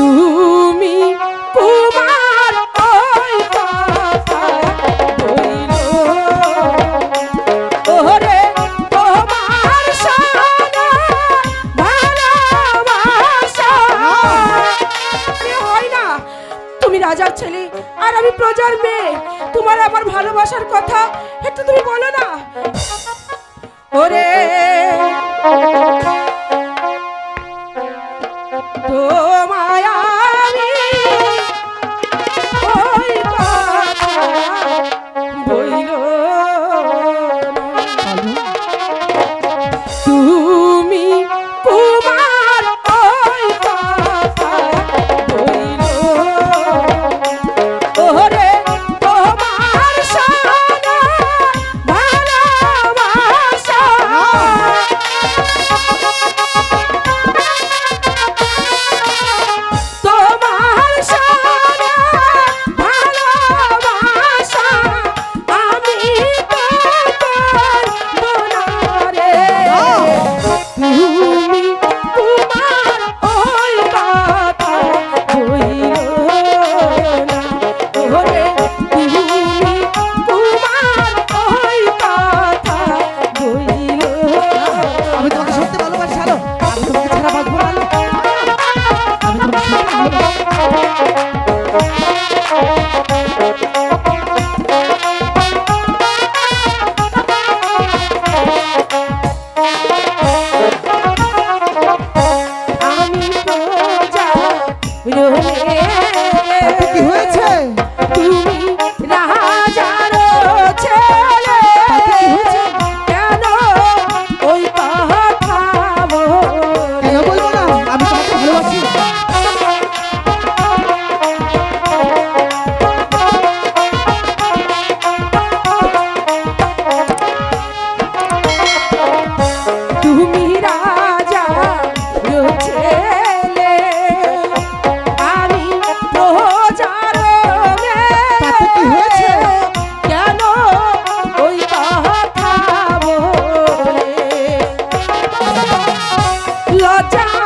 ওই তোমার ভালোবাসা। হয় না, তুমি রাজার ছেলে আর আমি প্রজার মেয়ে। তোমার আমার ভালোবাসার কথা একটু তুমি বলো না। Chao.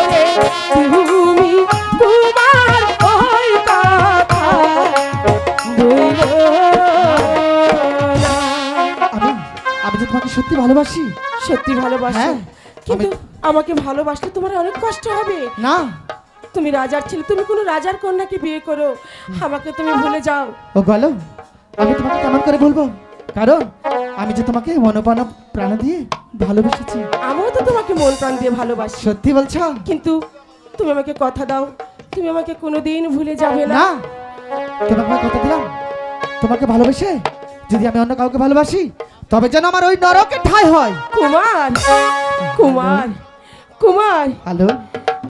ভালোবাসি তুমি তোমার ওই কথা আমি আমি যে তোমাকে সত্যি ভালোবাসি? সত্যি ভালোবাসো। হ্যাঁ, কিন্তু আমাকে ভালোবাসলে তোমার অনেক কষ্ট হবে। না। তুমি রাজার ছেলে তুমি কোনো রাজার কন্যাকে বিয়ে করো। আমাকে তুমি ভুলে যাও। ও গেল। আমি তোমাকে কেমন করে বলব কারণ আমি যে তোমাকে মনোপ্রাণ প্রাণ দিয়ে ভালোবেসেছি। আমিও তো তোমাকে মন প্রাণ দিয়ে ভালোবাসি। সত্যি বলছো? কিন্তু তুমি আমাকে কথা দাও। তুমি আমাকে কোনোদিন ভুলে যাবে না। তোমাকে কথা দিলাম। তোমাকে ভালোবেসে যদি আমি অন্য কাউকে ভালোবাসি তবে যেন আমার ওই নরকে ঠাই হয়। কুমার কুমার কুমার। হ্যালো?